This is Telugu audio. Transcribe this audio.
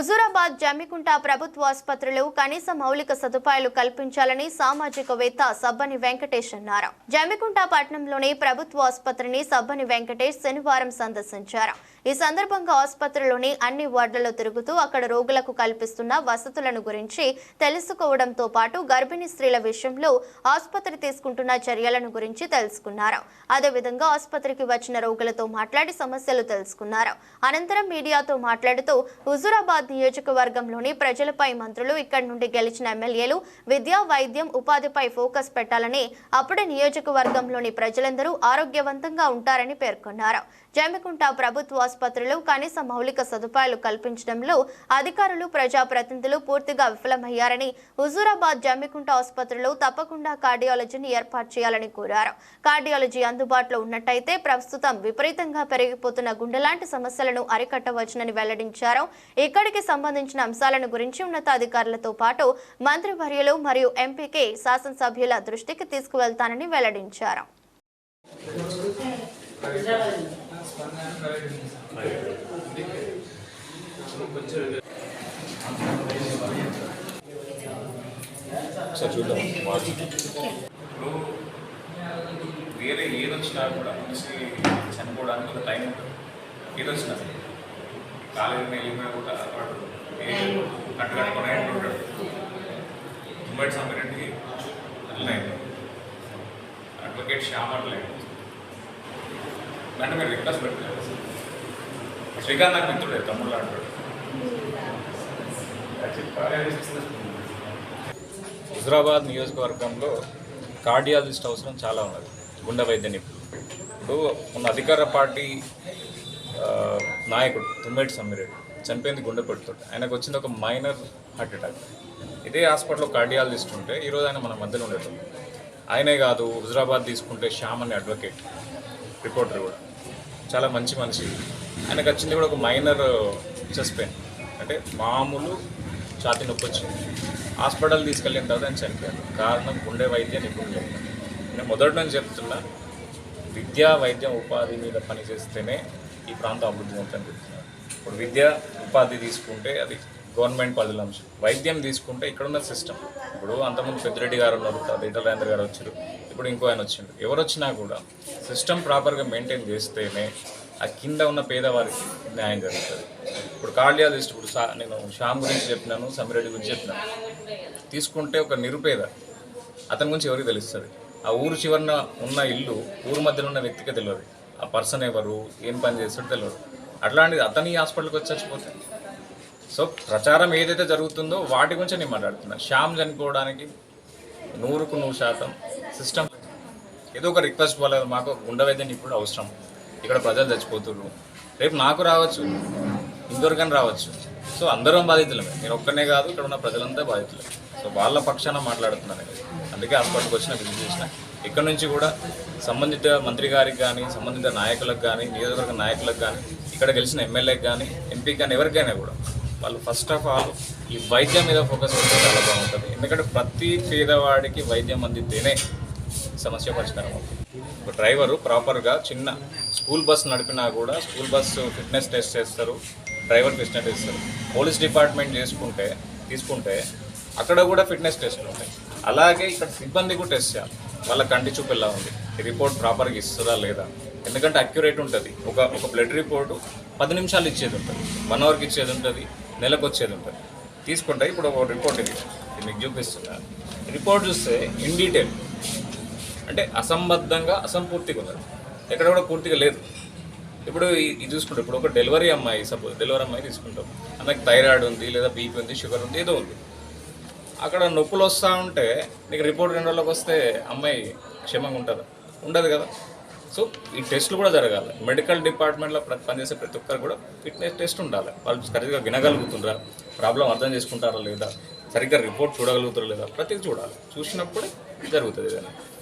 హుజూరాబాద్ జమ్మికుంట ప్రభుత్వ ఆసుపత్రిలో కనీస మౌలిక సదుపాయాలు కల్పించాలని సామాజికవేత్త సబ్బని వెంకటేష్ అన్నారు. జమ్మికుంట పట్టణంలోని ప్రభుత్వ ఆసుపత్రిని సబ్బని వెంకటేష్ శనివారం సందర్శించారు. ఈ సందర్భంగా ఆసుపత్రిలోని అన్ని వార్డులలో తిరుగుతూ అక్కడ రోగులకు కల్పిస్తున్న వసతులను గురించి తెలుసుకోవడంతో పాటు గర్భిణీ స్త్రీల విషయంలో ఆసుపత్రి తీసుకుంటున్న చర్యలను గురించి తెలుసుకున్నారు. అదేవిధంగా ఆసుపత్రికి వచ్చిన రోగులతో మాట్లాడి సమస్యలు తెలుసుకున్నారు. అనంతరం మీడియాతో మాట్లాడుతూ హుజూరాబాద్ నియోజకవర్గంలోని ప్రజలపై మంత్రులు ఇక్కడి నుండి గెలిచిన ఎమ్మెల్యేలు విద్యా వైద్యం ఉపాధిపై ఫోకస్ పెట్టాలని అప్పుడే నియోజకవర్గంలోని ప్రజలందరూ ఆరోగ్యవంతంగా ఉంటారని పేర్కొన్నారు. జమ్మికుంట ప్రభుత్వ ఆసుపత్రిలో కనీస మౌలిక సదుపాయాలు కల్పించడంలో అధికారులు ప్రజాప్రతినిధులు పూర్తిగా విఫలమయ్యారని హుజూరాబాద్ జమ్మికుంట ఆసుపత్రిలో తప్పకుండా కార్డియాలజీని ఏర్పాటు చేయాలని కోరారు. కార్డియాలజీ అందుబాటులో ఉన్నట్టయితే ప్రస్తుతం విపరీతంగా పెరిగిపోతున్న గుండెలాంటి సమస్యలను అరికట్టవచ్చునని వెల్లడించారు. ఇక్కడికి సంబంధించిన అంశాలను గురించి ఉన్నతాధికారులతో పాటు మంత్రివర్యులు మరియు ఎంపీకే శాసనసభ్యుల దృష్టికి తీసుకువెళ్తానని వెల్లడించారు. సార్ చూద్దాం. ఇప్పుడు వేరే ఏదొచ్చినా కూడా మనిషి చనిపోవడానికి ఒక టైం ఉంటుంది. ఏదొచ్చినా కాలేజీ వెళ్ళినా కూడా వాడు కట్టు కట్టుకునే ఉంటాడు. తుమ్మడి సమ్మిరెడ్డికి అట్లనే అడ్వకేట్ శ్యామ్ అట్లే అంటే మీరు రిక్వెస్ట్ పెట్టలేదు. శ్రీకాంత్ నాకు మిత్రుడే తమ్ముడు అంటాడు హుజరాబాద్ నియోజకవర్గంలో కార్డియాలజిస్ట్ అవసరం చాలా ఉన్నది గుండె వైద్య నిపుణులు ఇప్పుడు మన అధికార పార్టీ నాయకుడు తుమ్మేటి సమ్మిరెడ్డి చనిపోయింది గుండెపోటుతో ఆయనకు వచ్చింది ఒక మైనర్ హార్ట్ అటాక్. ఇదే హాస్పిటల్లో కార్డియాలజిస్ట్ ఉంటే ఈరోజు ఆయన మన మధ్యలో ఉండేటం ఆయనే కాదు హుజరాబాద్ తీసుకుంటే శ్యామ్ అనే అడ్వకేట్ రిపోర్టర్ కూడా. చాలా మంచి మనిషి. ఆయనకు వచ్చింది కూడా ఒక మైనర్ చెస్ట్ పెయిన్. అంటే మామూలు ఛాతి నొప్పి వచ్చింది. హాస్పిటల్ తీసుకెళ్ళిన తర్వాత ఆయన చనిపోయారు. కారణం గుండె వైద్య నిపుణులు నేను మొదటి నుంచి చెప్తున్నా విద్యా వైద్యం ఉపాధి మీద పనిచేస్తేనే ఈ ప్రాంతం అభివృద్ధి అవుతుందని చెప్తున్నారు. ఇప్పుడు విద్య ఉపాధి తీసుకుంటే అది గవర్నమెంట్ పరిధిలో అంశం వైద్యం తీసుకుంటే ఇక్కడ ఉన్న సిస్టమ్ ఇప్పుడు అంతకుముందు పెద్దిరెడ్డి గారు ఉన్నారు తర్వాత ఈటల రాజేంద్ర గారు వచ్చారు ఇప్పుడు ఇంకో ఆయన వచ్చిండు. ఎవరు వచ్చినా కూడా సిస్టమ్ ప్రాపర్గా మెయింటైన్ చేస్తేనే ఆ కింద ఉన్న పేదవారికి న్యాయం జరుగుతుంది. ఇప్పుడు కార్డియాలజిస్ట్ ఇప్పుడు సా- నేను శ్యామ్ గురించి చెప్పినాను సమిరెడ్డి గురించి చెప్పినాను. తీసుకుంటే ఒక నిరుపేద అతని గురించి ఎవరికి తెలుస్తుంది? ఆ ఊరు చివరన ఉన్న ఇల్లు ఊరు మధ్యలో ఉన్న వ్యక్తికి తెలియదు ఆ పర్సన్ ఎవరు ఏం పని చేస్తాడో తెలియదు అట్లాంటిది అతని హాస్పిటల్కి వచ్చి చచ్చిపోతుంది సో ప్రచారం ఏదైతే జరుగుతుందో వాటి గురించి నేను మాట్లాడుతున్నా శ్యామ్ చనిపోవడానికి నూరుకు నూరు శాతం సిస్టమ్ ఏదో ఒక రిక్వెస్ట్ వాళ్ళ మాకు గుండె వైద్యం ఇప్పుడు అవసరం. ఇక్కడ ప్రజలు చచ్చిపోతున్నారు రేపు నాకు రావచ్చు ఇంకొకరికైనా రావచ్చు. సో అందరం బాధితులమే. నేను ఒక్కనే కాదు ఇక్కడ ఉన్న ప్రజలంతా బాధితులే సో వాళ్ళ పక్షాన మాట్లాడుతున్నాను అందుకే హాస్పిటల్కి వచ్చిన విజిట్ చేసిన. ఇక్కడ నుంచి కూడా సంబంధిత మంత్రి గారికి కానీ సంబంధిత నాయకులకు కానీ నియోజకవర్గ నాయకులకు కానీ ఇక్కడ గెలిచిన ఎమ్మెల్యేకి కానీ ఎంపీకి కానీ ఎవరికైనా కూడా వాళ్ళు ఫస్ట్ ఆఫ్ ఆల్ ఈ వైద్యం మీద ఫోకస్ పెడితే చాలా బాగుంటుంది. ఎందుకంటే ప్రతి పేదవాడికి వైద్యం అందితేనే సమస్య పరిష్కారం అవుతుంది. ఒక డ్రైవరు ప్రాపర్గా చిన్న స్కూల్ బస్ నడిపినా కూడా స్కూల్ బస్సు ఫిట్నెస్ టెస్ట్ చేస్తారు డ్రైవర్ ఫిట్నెస్ టెస్ట్ చేస్తారు. పోలీస్ డిపార్ట్మెంట్ చేసుకుంటే తీసుకుంటే అక్కడ కూడా ఫిట్నెస్ టెస్ట్లు ఉంటాయి. అలాగే ఇక్కడ సిబ్బంది కూడా టెస్ట్ చేయాలి. వాళ్ళ కంటి చూపు ఎలా ఉంది? రిపోర్ట్ ప్రాపర్గా ఇస్తుందా లేదా? ఎందుకంటే అక్యురేట్ ఉంటుంది. ఒక ఒక బ్లడ్ రిపోర్టు పది నిమిషాలు ఇచ్చేది ఉంటుంది. వన్ అవర్కి ఇచ్చేది ఉంటుంది. నెలకు వచ్చేది ఉంటుంది. తీసుకుంటే ఇప్పుడు ఒక రిపోర్ట్ ఇది. మీకు చూపిస్తున్నా. రిపోర్ట్ చూస్తే ఇన్ డీటెయిల్ అంటే అసంబద్ధంగా అసంపూర్తిగా ఉన్నది. ఎక్కడ కూడా పూర్తిగా లేదు. ఇప్పుడు ఇది చూసుకుంటాం ఇప్పుడు ఒక డెలివరీ అమ్మాయి సపోజ్ డెలివరీ అమ్మాయి తీసుకుంటాం. ఆమెకి థైరాయిడ్ ఉంది లేదా బీపీ ఉంది షుగర్ ఉంది ఏదో ఉంది. అక్కడ నొప్పులు వస్తూ ఉంటే నీకు రిపోర్ట్ రెండు రోజులకు వస్తే అమ్మాయి క్షేమంగా ఉంటుందా? ఉండదు కదా. సో ఈ టెస్ట్లు కూడా జరగాలి. మెడికల్ డిపార్ట్మెంట్లో ప్ర- పనిచేసే ప్రతి ఒక్కరు కూడా ఫిట్నెస్ టెస్ట్ ఉండాలి. వాళ్ళు సరిగ్గా వినగలుగుతుండ్రా? ప్రాబ్లం అర్థం చేసుకుంటారా లేదా? సరిగ్గా రిపోర్ట్ చూడగలుగుతారా లేదా? ప్రతిదీ చూడాలి. చూసినప్పుడే జరుగుతుంది ఏదైనా